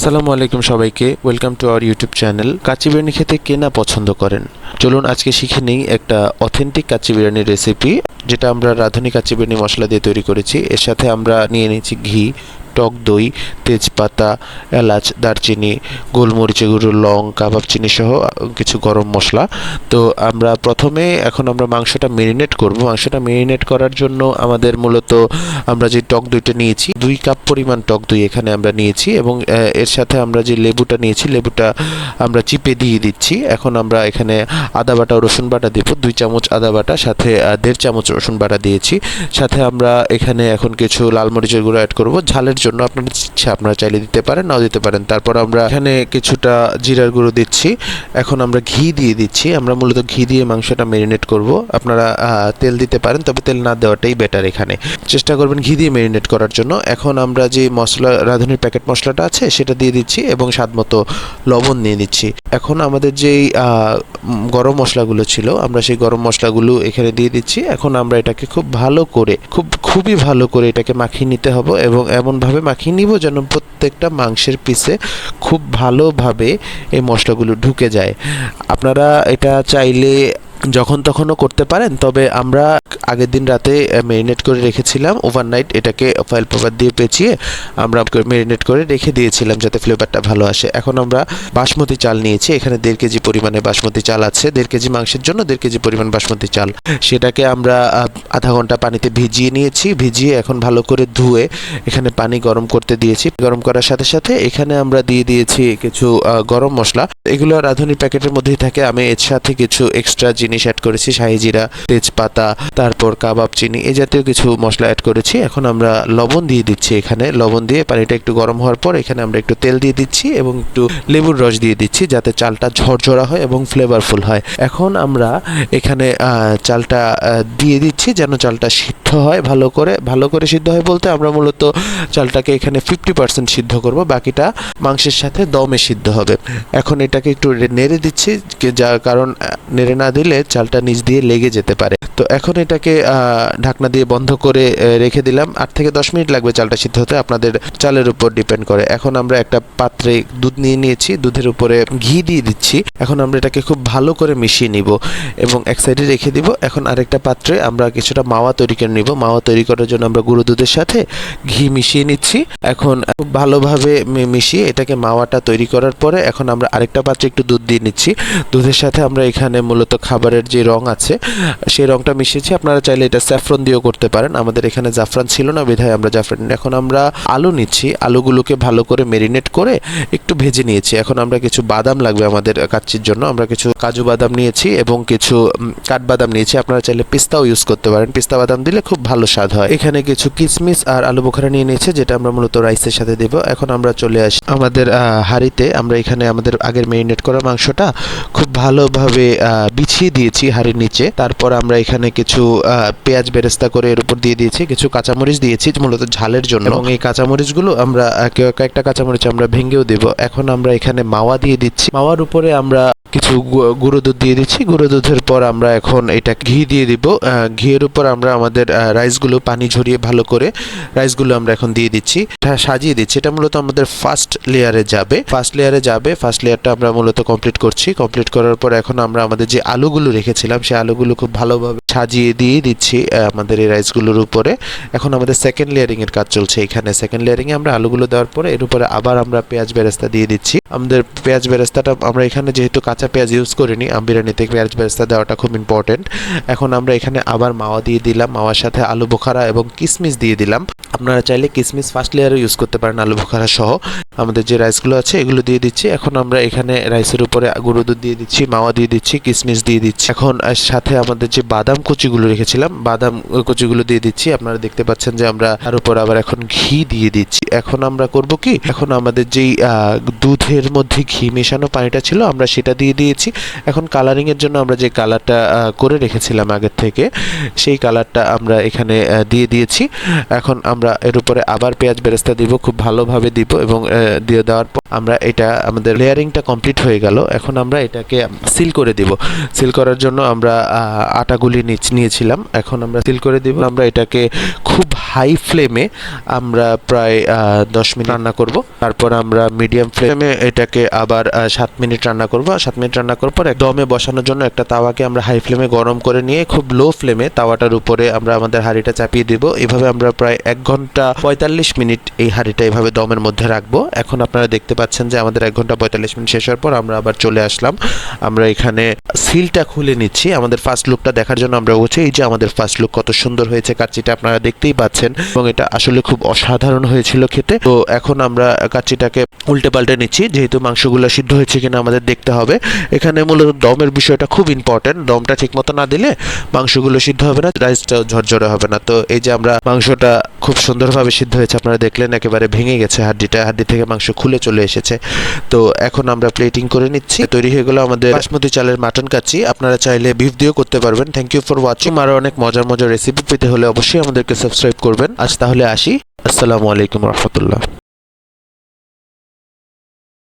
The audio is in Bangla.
আসসালামু আলাইকুম সবাইকে। Welcome to our YouTube channel kacchi biryani খেতে কে না পছন্দ করেন? চলুন আজকে শিখে নিই একটা অথেন্টিক কাচি বিরিয়ানির রেসিপি যেটা আমরা রাঁধুনি কাচি বিরিয়ানি মশলা দিয়ে তৈরি করেছি। এর সাথে আমরা নিয়ে নিয়েছি ঘি টক দই, তেজপাতা, এলাচ, দারচিনি, গোলমরিচে গুঁড়ো লং, কাবাব চিনি সহ কিছু গরম মশলা। তো আমরা প্রথমে এখন আমরা মাংসটা মেরিনেট করব। মাংসটা মেরিনেট করার জন্য আমাদের মূলত আমরা যে টক দইটা নিয়েছি, দুই কাপ পরিমাণ টক দই এখানে আমরা নিয়েছি এবং এর সাথে আমরা যে লেবুটা নিয়েছি, লেবুটা আমরা চিপে দিয়ে দিচ্ছি। এখন আমরা এখানে আদা বাটা, রসুন বাটা দেবো, দুই চামচ আদা বাটা, সাথে দেড় চামচ রসুন বাটা দিয়েছি। সাথে আমরা এখানে এখন কিছু লাল মরিচের গুঁড়ো অ্যাড করব। ঝালের জন্য আপনার ইচ্ছা, আপনারা চাইলে দিতে পারেন, নাও দিতে পারেন। তারপর আমরা এখানে কিছুটা জিরার গুঁড়ো দিচ্ছি। এখন আমরা ঘি দিয়ে দিচ্ছি। আমরা মূলত ঘি দিয়ে মাংসটা মেরিনেট করব। আপনারা তেল দিতে পারেন, তবে তেল না দেওয়াটাই বেটার এখানে। চেষ্টা করবেন ঘি দিয়ে মেরিনেট করার জন্য। এখন আমরা যে মশলা, রাঁধুনির প্যাকেট মশলাটা আছে, সেটা দিয়ে দিচ্ছি এবং স্বাদ মতো লবণ নিয়ে নিচ্ছি। এখন আমাদের যেই গরম মশলাগুলো ছিল, আমরা সেই গরম মশলাগুলো এখানে দিয়ে দিচ্ছি। এখন আমরা এটাকে খুব ভালো করে, খুব, খুবই ভালো করে এটাকে মাখিয়ে নিতে হবে এবং এমনভাবে মাখিয়ে নিব যেন প্রত্যেকটা মাংসের পিসে খুব ভালোভাবে এই মশলাগুলো ঢুকে যায়। আপনারা এটা চাইলে যখন তখনও করতে পারেন, তবে আমরা আগের দিন রাতে মেরিনেট করে রেখেছিলাম ওভারনাইট এটাকে ফয়েল পেপার দিয়ে পেঁচিয়ে আমরা মেরিনেট করে রেখে দিয়েছিলাম যাতে ফ্লেভারটা ভালো আসে। এখন আমরা বাসমতি চাল নিয়েছি, এখানে দেড় কেজি পরিমাণে বাসমতি চাল আছে, দেড় কেজি মাংসের জন্য দেড় কেজি পরিমাণ বাসমতি চাল। সেটাকে আমরা আধা ঘণ্টা পানিতে ভিজিয়ে নিয়েছি, ভিজিয়ে এখন ভালো করে ধুয়ে এখানে পানি গরম করতে দিয়েছি। গরম করার সাথে সাথে এখানে আমরা দিয়ে দিয়েছি কিছু গরম মশলা। এগুলো রাঁধুনি প্যাকেটের মধ্যেই থাকে, আমি এর সাথে কিছু এক্সট্রা জিনিস অ্যাড করেছি, শাহি জিরা, তেজপাতা, তারপর কাবাব চিনি এই জাতীয় কিছু মশলা অ্যাড করেছি। এখন আমরা লবণ দিয়ে দিচ্ছি এখানে। লবণ দিয়ে পানিটা একটু গরম হওয়ার পর এখানে আমরা একটু তেল দিয়ে দিচ্ছি এবং একটু লেবুর রস দিয়ে দিচ্ছি যাতে চালটা ঝরঝরা হয় এবং ফ্লেভারফুল হয়। এখন আমরা এখানে চালটা দিয়ে দিচ্ছি যেন চালটা সিদ্ধ হয় ভালো করে। ভালো করে সিদ্ধ হয় বলতে আমরা মূলত চালটাকে এখানে ফিফটি পার্সেন্ট সিদ্ধ করব, বাকিটা মাংসের সাথে দমে সিদ্ধ হবে। এখন এটাকে একটু নেড়ে দিচ্ছি, যার কারণ নেড়ে না দিলে চালটা নিচ দিয়ে লেগে যেতে পারে। তো এখন এটাকে ঢাকনা দিয়ে বন্ধ করে রেখে দিলাম। আট থেকে দশ মিনিট লাগবে চালটা সিদ্ধ হতে। আপনাদের চালের উপর ডিপেন্ড করে। এখন আমরা একটা পাত্রে দুধ নিয়ে নিয়েছি। দুধের উপরে ঘি দিয়ে দিচ্ছি। এখন আমরা এটাকে খুব ভালো করে মিশিয়ে নিব এবং এক সাইডে রেখে দিব। এখন আরেকটা পাত্রে আমরা কিছুটা মাওয়া তৈরি করে নিব। মাওয়া তৈরি করার জন্য আমরা গুঁড়ো দুধের সাথে ঘি মিশিয়ে নিচ্ছি। এখন খুব ভালোভাবে মিশিয়ে এটাকে মাওয়াটা তৈরি করার পরে এখন আমরা আরেকটা পাত্রে একটু দুধ দিয়ে নিচ্ছি। দুধের সাথে আমরা এখানে মূলত খাবারের যে রং আছে, সেই রংটা মিশিয়েছি। আপনারা চাইলে এটা স্যাফরন দিয়েও করতে পারেন। আমাদের এখানে জাফরান ছিল না, বিধায় আমরা জাফরান এখন আমরা আলু নিচ্ছি। আলুগুলোকে ভালো করে মেরিনেট করে একটু ভেজে নিয়েছি। এখন আমরা কিছু বাদাম লাগবে আমাদের কাচ্চির জন্য। আমরা কিছু কাজু বাদাম নিয়েছি এবং কিছু কাঠবাদাম নিয়েছি। আপনারা চাইলে পিস্তাও ইউজ করতে পারেন। পিস্তা বাদাম দিলে খুব ভালো স্বাদ হয়। এখানে কিছু কিশমিশ আর আলু বোখারা নিয়ে নিয়েছে, যেটা আমরা মূলত রাইসের সাথে দেব। এখন আমরা চলে আসি আমাদের হাঁড়িতে আমরা এখানে আমাদের আগের মেরিনেট করা মাংসটা খুব ভালোভাবে বিছিয়ে দিয়েছি হাড়ির নিচে। তারপর আমরা এখানে কিছু পেঁয়াজ বেরেস্তা করে এর উপর দিয়ে দিয়েছি, কিছু কাঁচামরিচ দিয়েছি মূলত ঝালের জন্য। এবং এই কাঁচামরিচগুলো আমরা কেউ- কয়েকটা কাঁচামরিচ আমরা ভেঙেও দেব। এখন আমরা এখানে মাওয়া দিয়ে দিচ্ছি। মাওয়ার উপরে আমরা কিছু গুঁড়ো দুধ দিয়ে দিচ্ছি। গুঁড়ো দুধের পর আমরা এখন এটা ঘি দিয়ে দিব। ঘিয়ের উপর আমরা আমাদের রাইসগুলো পানি ঝরিয়ে ভালো করে রাইসগুলো আমরা এখন দিয়ে দিচ্ছি। এটা সাজিয়ে দিচ্ছি। এটা মূলত আমাদের ফার্স্ট লেয়ারে যাবে। ফার্স্ট লেয়ারে যাবে। ফার্স্ট লেয়ারটা আমরা মূলত কমপ্লিট করছি। কমপ্লিট করার পর এখন আমরা আমাদের যে আলুগুলো রেখেছিলাম, সেই আলুগুলো খুব ভালোভাবে সাজিয়ে দিয়ে দিচ্ছি আমাদের এই রাইসগুলোর উপরে। এখন আমাদের সেকেন্ড লেয়ারিং এর কাজ চলছে এখানে। সেকেন্ড লেয়ারিং এ আমরা আলুগুলো দেওয়ার পরে এর উপরে আবার আমরা পেঁয়াজ বেরেস্তা দিয়ে দিচ্ছি। আমাদের পেঁয়াজ বেরেস্তাটা আমরা এখানে যেহেতু কাঁচা পেঁয়াজ ইউজ করিনি, আম বিরিয়ানিতে পেঁয়াজ বেরেস্তা দেওয়াটা খুব ইম্পর্টেন্ট এখন আমরা এখানে আবার মাওয়া দিয়ে দিলাম, মাওয়ার সাথে আলু বোখারা এবং কিশমিশ দিয়ে দিলাম। আপনারা চাইলে কিশমিশ ফার্স্ট লেয়ারে ইউজ করতে পারেন আলু বোখারা সহ। আমাদের যে রাইসগুলো আছে, এগুলো দিয়ে দিচ্ছি। এখন আমরা এখানে রাইসের উপরে গুঁড়ো দুধ দিয়ে দিচ্ছি, মাওয়া দিয়ে দিচ্ছি কিশমিশ দিয়ে দিচ্ছি। এখন সাথে আমাদের যে বাদাম কুচিগুলো রেখেছিলাম, বাদাম কুচিগুলো দিয়ে দিচ্ছি। আপনারা দেখতে পাচ্ছেন যে আমরা তার উপর আবার এখন ঘি দিয়ে দিচ্ছি। এখন আমরা করব কি? এখন আমাদের যেই দুধের মধ্যে ঘি মেশানো পানিটা ছিল, আমরা সেটা দিয়ে দিয়েছি। এখন কালারিং এর জন্য আমরা যে কালারটা করে রেখেছিলাম আগের থেকে, সেই কালারটা আমরা এখানে দিয়ে দিয়েছি। এখন আমরা এর উপরে আবার পেঁয়াজ বেরেস্তা দিব, খুব ভালোভাবে দিব এবং দিয়ে দেওয়ার আমরা এটা, আমাদের লেয়ারিংটা কমপ্লিট হয়ে গেল। এখন আমরা এটাকে সিল করে দিব। সিল করার জন্য আমরা আটাগুলি নিচ- নিয়েছিলাম। এখন আমরা সিল করে দিব। আমরা এটাকে খুব হাই ফ্লেমে আমরা প্রায় দশ মিনিট রান্না করব। তারপর আমরা মিডিয়াম ফ্লেমে এটাকে আবার সাত মিনিট রান্না করব। সাত মিনিট রান্না করার পর দমে বসানোর জন্য একটা তাওয়াকে আমরা হাই ফ্লেমে গরম করে নিয়ে খুব লো ফ্লেমে তাওয়াটার উপরে আমরা আমাদের হাঁড়িটা চাপিয়ে দিব। এভাবে আমরা প্রায় এক ঘণ্টা পঁয়তাল্লিশ মিনিট এই হাঁড়িটা এভাবে দমের মধ্যে রাখব। এখন আপনারা দেখতে পাচ্ছেন যে আমাদের এক ঘণ্টা পঁয়তাল্লিশ মিনিট শেষ হওয়ার পর আমরা আবার চলে আসলাম। আমরা এখানে সিলটা খুলে নিচ্ছি। আমাদের ফার্স্ট লুকটা দেখার জন্য আমরা বলছি এই যে আমাদের ফার্স্ট লুক কত সুন্দর হয়েছে কাচ্চিটা আপনারা দেখতেই পাচ্ছেন এবং এটা আসলে খুব অসাধারণ হয়েছিল খেতে। তো এখন আমরা কাচ্চিটাকে উল্টে পাল্টে নিচ্ছি। যেহেতু মাংসগুলো সিদ্ধ হয়েছে কিনা আমাদের দেখতে হবে। এখানে মূলত দমের বিষয়টা খুব ইম্পর্টেন্ট দমটা ঠিক মতো না দিলে মাংসগুলো সিদ্ধ হবে না রাইসটা ঝরঝরে হবে না। তো এই যে আমরা মাংসটা খুব সুন্দরভাবে সিদ্ধ হয়েছে। আপনারা দেখলেন, একেবারে ভেঙে গেছে হাড্ডিটা। হাড্ডি থেকে মাংস খুলে চলে এসেছে। তো এখন আমরা প্লেটিং করে নিচ্ছি। তৈরি হয়ে গেল আমাদের বাসমতি চালের মাটন কাচ্ছি আপনারা চাইলে বিফ দিয়েও করতে পারবেন। থ্যাংক ইউ ফর ওয়াচিং আরও অনেক মজার মজার রেসিপি পেতে হলে অবশ্যই আমাদেরকে সাবস্ক্রাইব করবেন। আজ তাহলে আসি। আসসালামু আলাইকুম রহমতুল্লাহ।